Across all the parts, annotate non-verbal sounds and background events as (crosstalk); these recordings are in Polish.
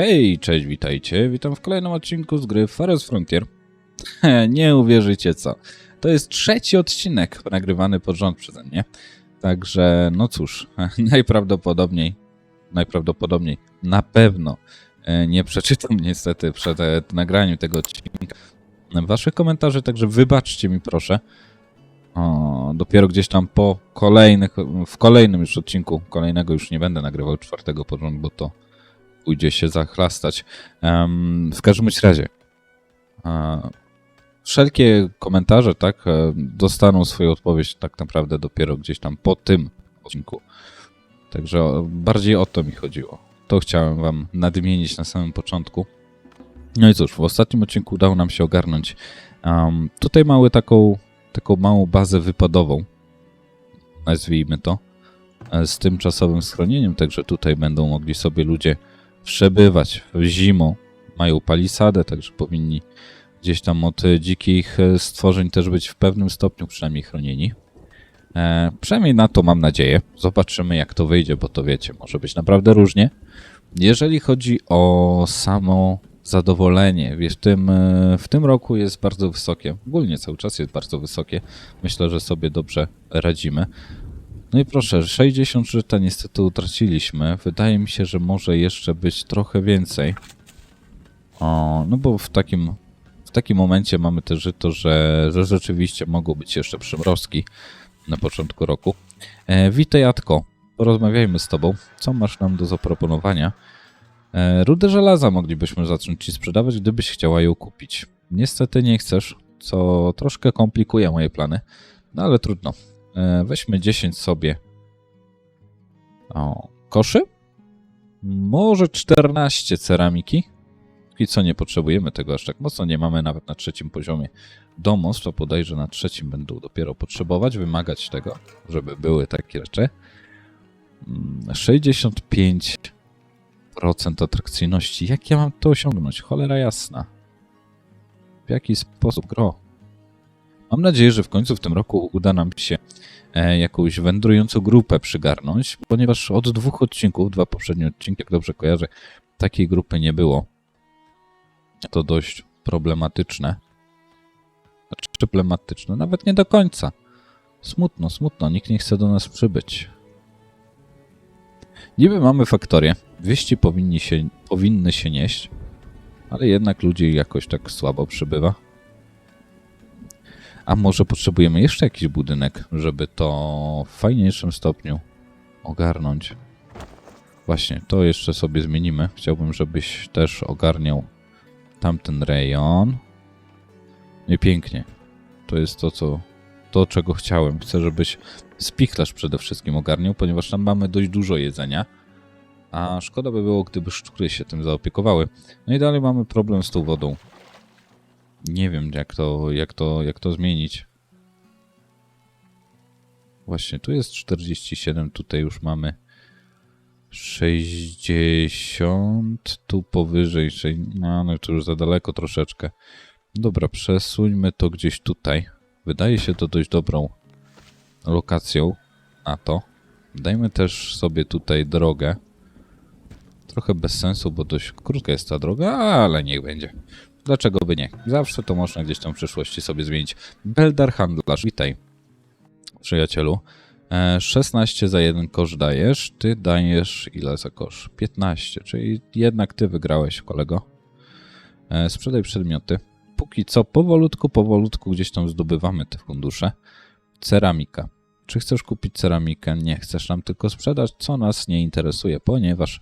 Hej, cześć, witajcie. Witam w kolejnym odcinku z gry Forest Frontier. Nie uwierzycie co. To jest trzeci odcinek nagrywany pod rząd przeze mnie. Także, no cóż, (laughs) najprawdopodobniej, najprawdopodobniej, na pewno e, nie przeczytam (laughs) niestety przed e, nagraniem tego odcinka waszych komentarzy, także wybaczcie mi proszę. O, dopiero gdzieś tam po kolejnych, w kolejnym już odcinku, kolejnego już nie będę nagrywał czwartego porządku, bo to pójdzie się zachlastać. W każdym razie, wszelkie komentarze, tak, e, dostaną swoją odpowiedź tak naprawdę dopiero gdzieś tam po tym odcinku. Także bardziej o to mi chodziło. To chciałem wam nadmienić na samym początku. No i cóż, w ostatnim odcinku udało nam się ogarnąć. em, tutaj mamy taką, taką małą bazę wypadową, nazwijmy to, e, z tymczasowym schronieniem, także tutaj będą mogli sobie ludzie przebywać zimą. Mają palisadę, także powinni gdzieś tam od e, dzikich e, stworzeń też być w pewnym stopniu przynajmniej chronieni. E, przynajmniej na to mam nadzieję. Zobaczymy jak to wyjdzie, bo to wiecie, może być naprawdę różnie. Jeżeli chodzi o samo zadowolenie, wiesz, tym, e, w tym roku jest bardzo wysokie. Ogólnie cały czas jest bardzo wysokie. Myślę, że sobie dobrze radzimy. No i proszę, 60 żyta niestety utraciliśmy. Wydaje mi się, że może jeszcze być trochę więcej. O, no bo w takim, w takim momencie mamy też żyto, że, że rzeczywiście mogą być jeszcze przymrozki na początku roku. E, witaj, Atko. Porozmawiajmy z tobą. Co masz nam do zaproponowania? E, rudę żelaza moglibyśmy zacząć ci sprzedawać, gdybyś chciała ją kupić. Niestety nie chcesz, co troszkę komplikuje moje plany, no ale trudno. E, weźmy 10 sobie. O, koszy? Może 14 ceramiki. I co nie potrzebujemy tego aż tak mocno, nie mamy nawet na trzecim poziomie domostw, to bodajże na trzecim będą dopiero potrzebować, wymagać tego, żeby były takie rzeczy. Mm, 65% atrakcyjności. Jak ja mam to osiągnąć? Cholera jasna. W jaki sposób? Gro. Mam nadzieję, że w końcu w tym roku uda nam się e, jakąś wędrującą grupę przygarnąć, ponieważ od dwóch odcinków, dwa poprzednie odcinki, jak dobrze kojarzę, takiej grupy nie było. To dość problematyczne. Znaczy problematyczne, nawet nie do końca. Smutno, smutno, nikt nie chce do nas przybyć. Niby mamy faktorię, wieści powinni się, powinny się nieść, ale jednak ludzi jakoś tak słabo przybywa. A może potrzebujemy jeszcze jakiś budynek, żeby to w fajniejszym stopniu ogarnąć? Właśnie, to jeszcze sobie zmienimy. Chciałbym, żebyś też ogarniał tamten rejon. I pięknie. To jest to, co, to, czego chciałem. Chcę, żebyś spichlerz przede wszystkim ogarniał, ponieważ tam mamy dość dużo jedzenia. A szkoda by było, gdyby szczury się tym zaopiekowały. No i dalej mamy problem z tą wodą. Nie wiem, jak to, jak to, jak to zmienić. Właśnie, tu jest 47, tutaj już mamy 60, tu powyżej, sze- no, no to już za daleko troszeczkę. Dobra, przesuńmy to gdzieś tutaj. Wydaje się to dość dobrą lokacją na to. Dajmy też sobie tutaj drogę. Trochę bez sensu, bo dość krótka jest ta droga, ale niech będzie. Dlaczego by nie? Zawsze to można gdzieś tam w przyszłości sobie zmienić. Beldar Handlarz, witaj, przyjacielu. E, 16 za jeden kosz dajesz, ty dajesz ile za kosz? 15, czyli jednak ty wygrałeś, kolego. E, Sprzedaj przedmioty. Póki co, powolutku, powolutku gdzieś tam zdobywamy te fundusze. Ceramika. Czy chcesz kupić ceramikę? Nie, chcesz nam tylko sprzedać, co nas nie interesuje, ponieważ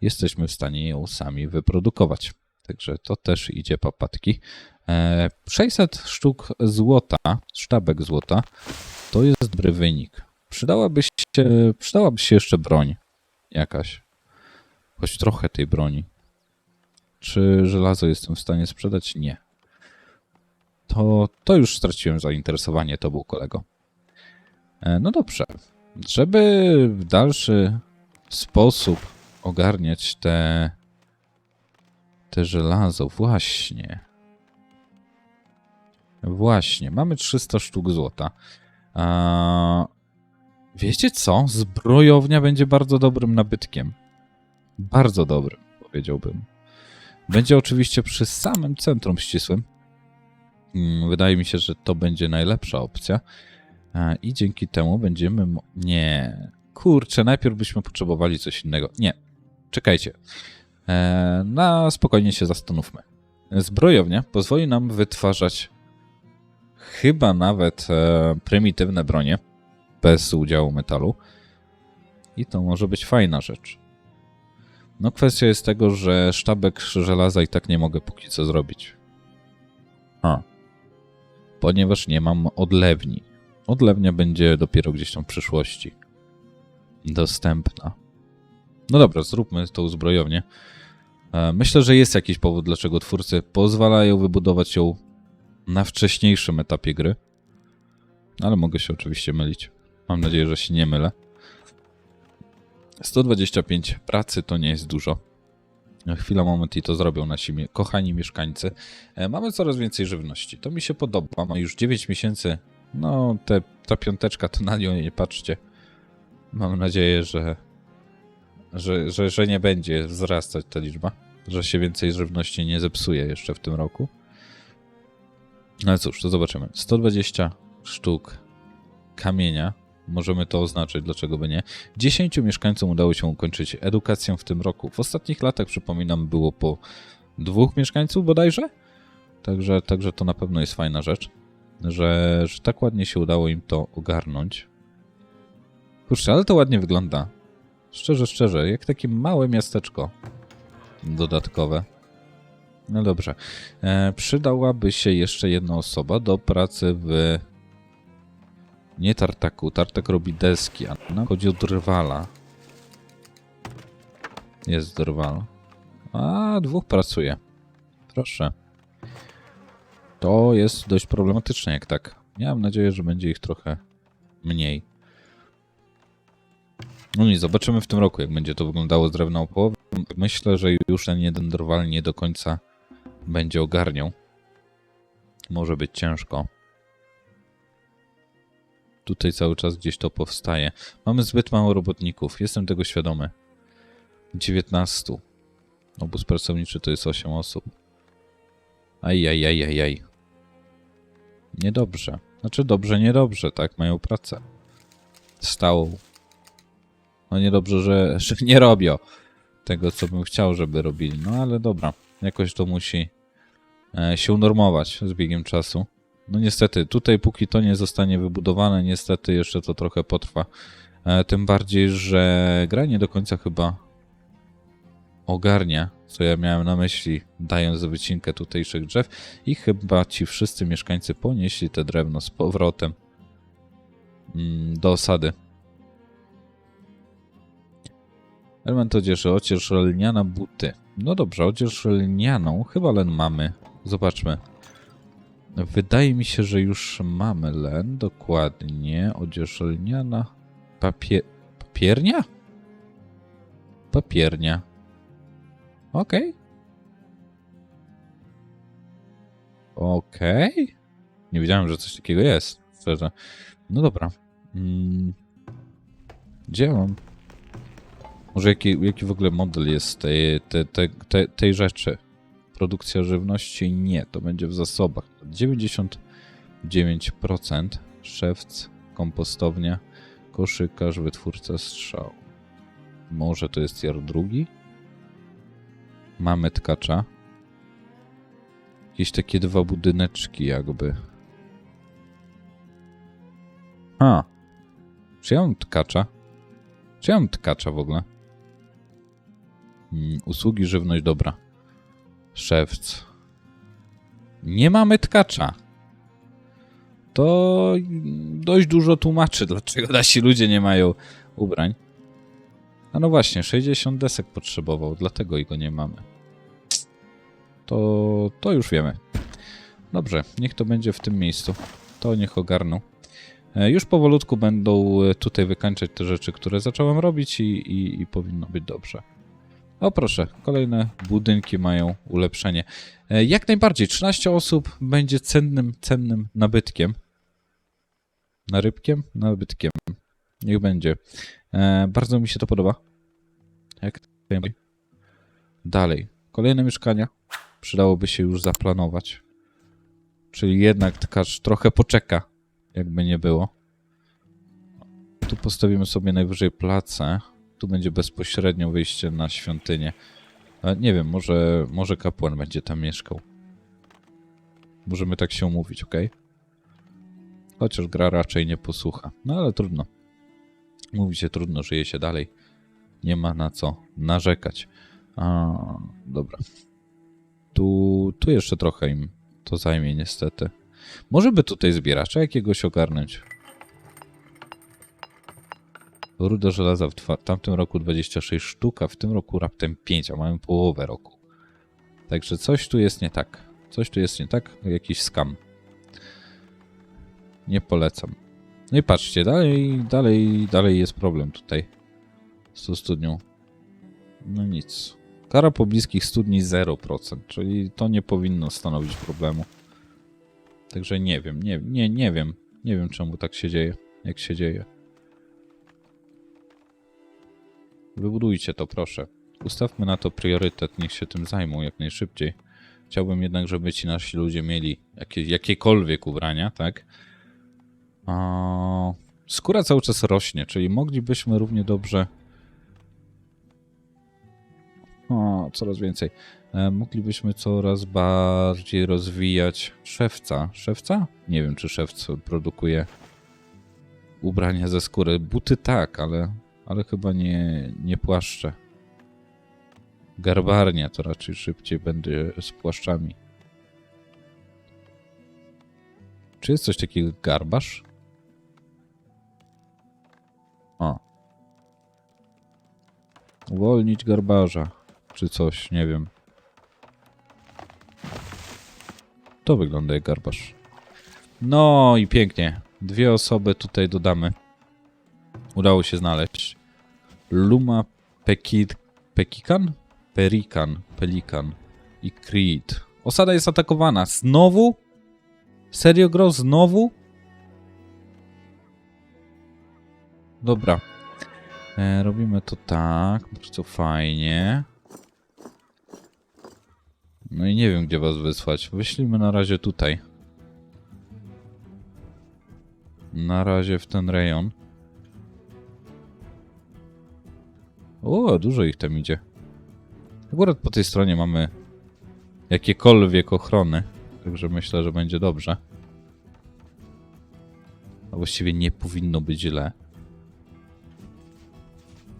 jesteśmy w stanie ją sami wyprodukować. Także to też idzie papatki. E, 600 sztuk złota, sztabek złota, to jest dobry wynik. Przydałaby się, przydałaby się jeszcze broń jakaś. Choć trochę tej broni. Czy żelazo jestem w stanie sprzedać? Nie. To, to już straciłem zainteresowanie tobą, kolego. E, No dobrze. Żeby w dalszy sposób ogarniać te, te żelazo, właśnie. Właśnie, mamy 300 sztuk złota. A, wiecie co? Zbrojownia będzie bardzo dobrym nabytkiem. Bardzo dobrym. powiedziałbym. Będzie oczywiście przy samym centrum ścisłym. Mm, Wydaje mi się, że to będzie najlepsza opcja. I dzięki temu będziemy. Nie. Kurczę, najpierw byśmy potrzebowali coś innego. Nie. Czekajcie. E, Na spokojnie się zastanówmy. Zbrojownia pozwoli nam wytwarzać chyba nawet e, prymitywne bronie bez udziału metalu. I to może być fajna rzecz. No kwestia jest tego, że sztabek żelaza i tak nie mogę póki co zrobić. A. Ponieważ nie mam odlewni. Odlewnia będzie dopiero gdzieś tam w przyszłości dostępna. No dobra, zróbmy tą zbrojownię. E, Myślę, że jest jakiś powód, dlaczego twórcy pozwalają wybudować ją na wcześniejszym etapie gry. Ale mogę się oczywiście mylić. Mam nadzieję, że się nie mylę. 125 pracy to nie jest dużo. Chwila, moment i to zrobią nasi kochani mieszkańcy. E, Mamy coraz więcej żywności. To mi się podoba. Ma już 9 miesięcy. No, te, ta piąteczka to na nią nie patrzcie. Mam nadzieję, że, że, że, że nie będzie wzrastać ta liczba. Że się więcej żywności nie zepsuje jeszcze w tym roku. Ale cóż, to zobaczymy. 120 sztuk kamienia. Możemy to oznaczyć, dlaczego by nie. 10 mieszkańcom udało się ukończyć edukację w tym roku. W ostatnich latach, przypominam, było po dwóch mieszkańców bodajże. Także, także to na pewno jest fajna rzecz, że, że tak ładnie się udało im to ogarnąć. Kurczę, ale to ładnie wygląda. Szczerze, szczerze, jak takie małe miasteczko dodatkowe. No dobrze. E, przydałaby się jeszcze jedna osoba do pracy w. Nie tartaku. Tartak robi deski, a nam chodzi o drwala. Jest drwal. A, dwóch pracuje. Proszę. To jest dość problematyczne, jak tak. Miałem nadzieję, że będzie ich trochę mniej. No nic, zobaczymy w tym roku, jak będzie to wyglądało z drewna opołowym. Myślę, że już ten jeden drwal nie do końca będzie ogarniał. Może być ciężko. Tutaj cały czas gdzieś to powstaje. Mamy zbyt mało robotników, jestem tego świadomy. 19. Obóz pracowniczy to jest 8 osób. Ajajajajaj. Niedobrze. Znaczy dobrze, niedobrze, tak? Mają pracę. Stałą. No niedobrze, że, (laughs) że nie robią tego, co bym chciał, żeby robili. No ale dobra. Jakoś to musi e, się unormować z biegiem czasu. No niestety, tutaj póki to nie zostanie wybudowane, niestety jeszcze to trochę potrwa. E, tym bardziej, że gra nie do końca chyba ogarnia, co ja miałem na myśli, dając wycinkę tutejszych drzew i chyba ci wszyscy mieszkańcy ponieśli te drewno z powrotem mm, do osady. Element odzieży, odzież lniana, buty. No dobrze, odzież lnianą chyba len mamy. Zobaczmy. Wydaje mi się, że już mamy len, dokładnie. Odzież lniana, papie... papiernia? Papiernia. Okej. Okej. Nie wiedziałem, że coś takiego jest. Szczerze. No dobra. Mm. Gdzie mam? Może jaki, jaki w ogóle model jest tej, tej, tej, tej, rzeczy? Produkcja żywności? Nie, to będzie w zasobach. 99%. Szewc, kompostownia, koszykarz, wytwórca strzał. Może to jest tier drugi? Mamy tkacza. Jakieś takie dwa budyneczki jakby. A. Czy ja mam tkacza? Czy ja mam tkacza w ogóle? Mm, usługi, żywność, dobra. Szewc. Nie mamy tkacza. To dość dużo tłumaczy, dlaczego nasi ludzie nie mają ubrań. A no właśnie, 60 desek potrzebował, dlatego i go nie mamy. To, to już wiemy. Dobrze, niech to będzie w tym miejscu. To niech ogarną. E, Już powolutku będą e, tutaj wykańczać te rzeczy, które zacząłem robić i, i, i powinno być dobrze. O proszę, kolejne budynki mają ulepszenie. E, Jak najbardziej, 13 osób będzie cennym, cennym nabytkiem. Narybkiem? Nabytkiem. Niech będzie. E, bardzo mi się to podoba. Jak najbardziej. Dalej. Kolejne mieszkania. Przydałoby się już zaplanować. Czyli jednak tkacz trochę poczeka, jakby nie było. Tu postawimy sobie najwyżej placę. Tu będzie bezpośrednio wyjście na świątynię. Nie wiem, może, może kapłan będzie tam mieszkał. Możemy tak się umówić, ok? Chociaż gra raczej nie posłucha. No ale trudno. Mówi się trudno, żyje się dalej. Nie ma na co narzekać. A, dobra. Tu, tu jeszcze trochę im to zajmie niestety. Może by tutaj zbieracza jakiegoś ogarnąć. Rudo żelaza w tamtym roku 26 sztuk, a w tym roku raptem 5, a mamy połowę roku. Także coś tu jest nie tak. Coś tu jest nie tak, jakiś skam. Nie polecam. No i patrzcie, dalej, dalej, dalej jest problem tutaj z tą studnią. No nic. Kara pobliskich studni 0%, czyli to nie powinno stanowić problemu. Także nie wiem, nie, nie, nie wiem. Nie wiem czemu tak się dzieje, jak się dzieje. Wybudujcie to, proszę. Ustawmy na to priorytet, niech się tym zajmą jak najszybciej. Chciałbym jednak, żeby ci nasi ludzie mieli jakie, jakiekolwiek ubrania, tak? Skóra cały czas rośnie, czyli moglibyśmy równie dobrze. O, coraz więcej. E, moglibyśmy coraz bardziej rozwijać szewca. Szewca? Nie wiem, czy szewc produkuje ubrania ze skóry. Buty tak, ale, ale chyba nie, nie płaszcze. Garbarnia to raczej szybciej będzie z płaszczami. Czy jest coś takiego jak garbarz? O. Uwolnić garbarza. Czy coś, nie wiem. To wygląda jak garbarz. No i pięknie. Dwie osoby tutaj dodamy. Udało się znaleźć. Luma Pekid... Pekikan? Perikan. Pelikan. I Creed. Osada jest atakowana. Znowu? Serio gro? Znowu? Dobra. E, robimy to tak. Bardzo fajnie. No i nie wiem, gdzie was wysłać. Wyślijmy na razie tutaj. Na razie w ten rejon. O, dużo ich tam idzie. Akurat po tej stronie mamy jakiekolwiek ochrony. Także myślę, że będzie dobrze. A właściwie nie powinno być źle.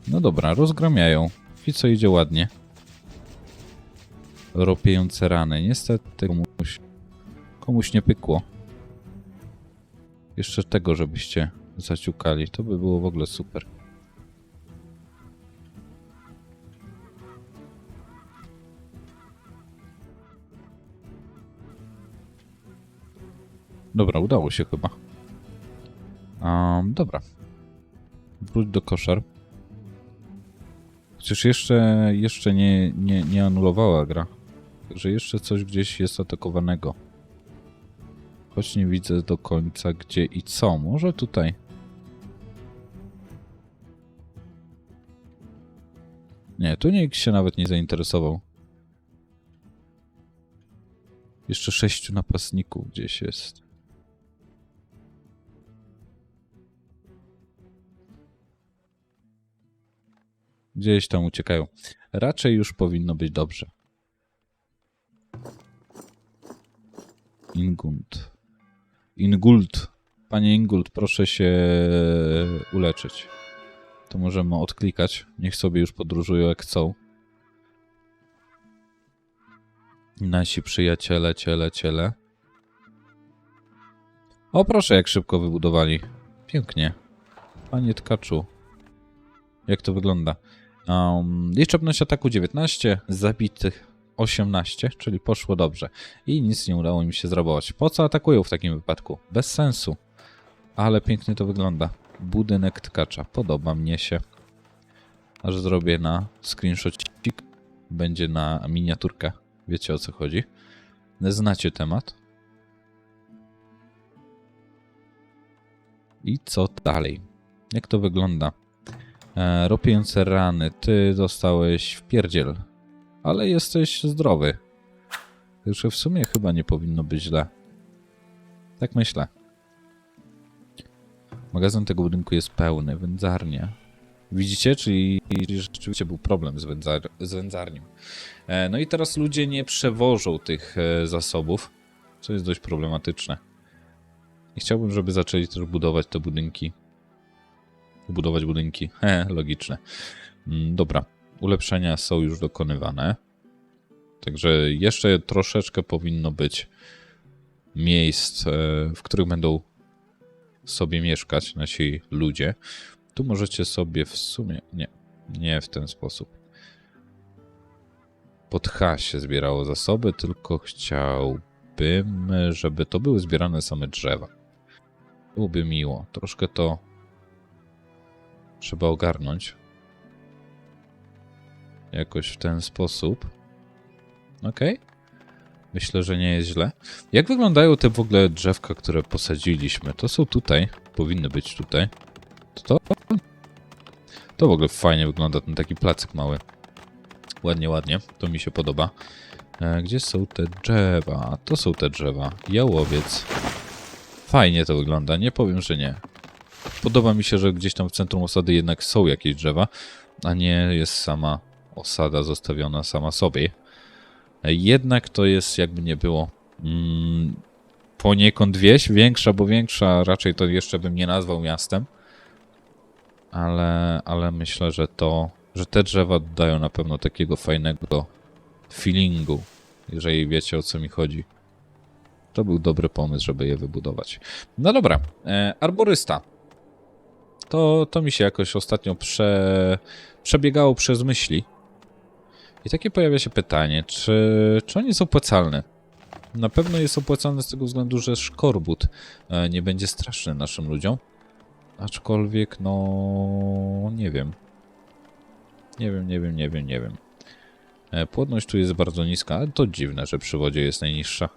No dobra, rozgramiają. I co idzie ładnie. Ropiejące rany. Niestety komuś, komuś nie pykło. Jeszcze tego, żebyście zaciukali. To by było w ogóle super. Dobra, udało się chyba. Um, dobra. Wróć do koszar. Chociaż jeszcze, jeszcze nie, nie, nie anulowała gra. Także jeszcze coś gdzieś jest atakowanego. Choć nie widzę do końca gdzie i co. Może tutaj. Nie, tu nikt się nawet nie zainteresował. Jeszcze sześciu napastników gdzieś jest. Gdzieś tam uciekają. Raczej już powinno być dobrze. Ingund. Ingult. Panie Ingult, proszę się uleczyć. To możemy odklikać. Niech sobie już podróżują jak chcą. Nasi przyjaciele, ciele, ciele. O, proszę, jak szybko wybudowali. Pięknie. Panie tkaczu. Jak to wygląda? Um, liczebność ataku 19, zabitych 18, czyli poszło dobrze. I nic nie udało im się zrabować. Po co atakują w takim wypadku? Bez sensu. Ale pięknie to wygląda. Budynek tkacza. Podoba mnie się. Aż zrobię na screenshotcik. Będzie na miniaturkę. Wiecie o co chodzi. Znacie temat. I co dalej? Jak to wygląda? E, ropiejące rany. Ty dostałeś w pierdziel. ale jesteś zdrowy. Także w sumie chyba nie powinno być źle. Tak myślę. Magazyn tego budynku jest pełny, wędzarnia. Widzicie, czyli czyli rzeczywiście był problem z, wędzar z wędzarnią. E, no i teraz ludzie nie przewożą tych e, zasobów, co jest dość problematyczne. I chciałbym, żeby zaczęli też budować te budynki. Budować budynki. (laughs) He, logiczne. Mm, Dobra, ulepszenia są już dokonywane. Także jeszcze troszeczkę powinno być miejsc, e, w których będą sobie mieszkać nasi ludzie. Tu możecie sobie w sumie. Nie, nie w ten sposób. Pod H się zbierało zasoby, tylko chciałbym, żeby to były zbierane same drzewa. Byłoby miło. Troszkę to trzeba ogarnąć. Jakoś w ten sposób. Ok. Myślę, że nie jest źle. Jak wyglądają te w ogóle drzewka, które posadziliśmy? To są tutaj. Powinny być tutaj. To to? To w ogóle fajnie wygląda, ten taki placyk mały. Ładnie, ładnie. To mi się podoba. E, gdzie są te drzewa? To są te drzewa. Jałowiec. Fajnie to wygląda, nie powiem, że nie. Podoba mi się, że gdzieś tam w centrum osady jednak są jakieś drzewa, a nie jest sama osada zostawiona sama sobie. Jednak to jest, jakby nie było, mm, poniekąd wieś, większa, bo większa raczej to jeszcze bym nie nazwał miastem. Ale, ale myślę, że to, że te drzewa dają na pewno takiego fajnego feelingu, jeżeli wiecie o co mi chodzi. To był dobry pomysł, żeby je wybudować. No dobra, e, arborysta. To, to mi się jakoś ostatnio prze, przebiegało przez myśli. I takie pojawia się pytanie, czy, czy on jest opłacalny? Na pewno jest opłacalny z tego względu, że szkorbut e, nie będzie straszny naszym ludziom. Aczkolwiek, no, nie wiem. Nie wiem, nie wiem, nie wiem, nie wiem. E, Płodność tu jest bardzo niska, ale to dziwne, że przy wodzie jest najniższa.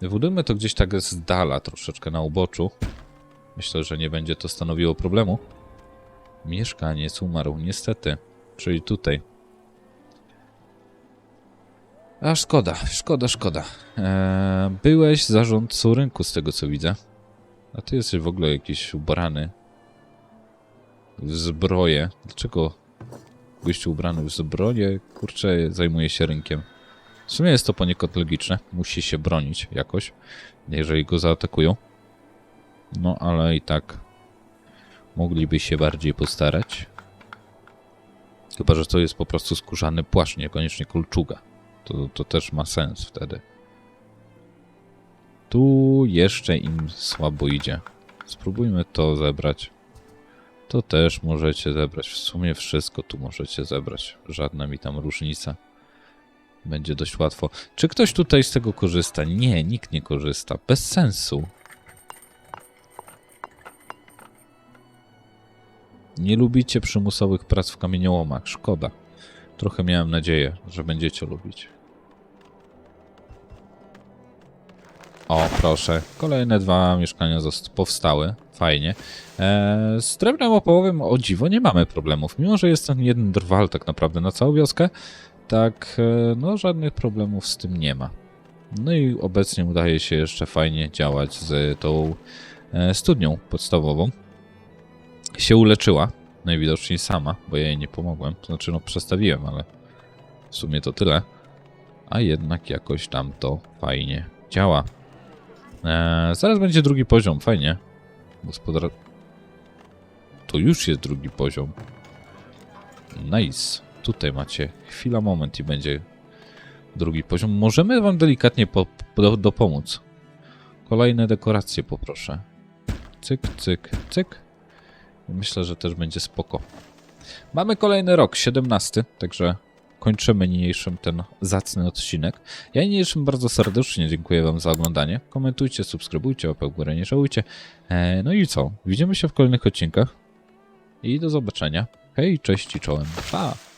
Wybudujmy to gdzieś tak z dala, troszeczkę na uboczu. Myślę, że nie będzie to stanowiło problemu. Mieszkaniec umarł, niestety. Czyli tutaj. A szkoda, szkoda, szkoda. Eee, byłeś zarządcą rynku, z tego co widzę. A ty jesteś w ogóle jakiś ubrany w zbroję. Dlaczego gościu ubrany w zbroję, kurczę, zajmuje się rynkiem? W sumie jest to poniekąd logiczne. Musi się bronić jakoś, jeżeli go zaatakują. No, ale i tak mogliby się bardziej postarać. Chyba, że to jest po prostu skórzany płaszcz, niekoniecznie kolczuga. To, to też ma sens wtedy. Tu jeszcze im słabo idzie. Spróbujmy to zebrać. To też możecie zebrać. W sumie wszystko tu możecie zebrać. Żadna mi tam różnica. Będzie dość łatwo. Czy ktoś tutaj z tego korzysta? Nie, nikt nie korzysta. Bez sensu. Nie lubicie przymusowych prac w kamieniołomach. Szkoda. Trochę miałem nadzieję, że będziecie lubić. O, proszę. Kolejne dwa mieszkania powstały. Fajnie. Eee, z drewnem opałowym o dziwo nie mamy problemów. Mimo, że jest ten jeden drwal tak naprawdę na całą wioskę, tak e, no żadnych problemów z tym nie ma. No i obecnie udaje się jeszcze fajnie działać z tą e, studnią podstawową. Się uleczyła, najwidoczniej sama, bo ja jej nie pomogłem. To znaczy, no przestawiłem, ale w sumie to tyle. A jednak jakoś tam to fajnie działa. Eee, zaraz będzie drugi poziom, fajnie. Gospodar... To już jest drugi poziom. Nice. Tutaj macie chwila, moment i będzie drugi poziom. Możemy wam delikatnie po, do, dopomóc. Kolejne dekoracje poproszę. Cyk, cyk, cyk. Myślę, że też będzie spoko. Mamy kolejny rok, 17, także kończymy niniejszym ten zacny odcinek. Ja niniejszym bardzo serdecznie dziękuję wam za oglądanie. Komentujcie, subskrybujcie, łapę w górę nie żałujcie. E, no i co? Widzimy się w kolejnych odcinkach. I do zobaczenia. Hej, cześć i czołem. Pa!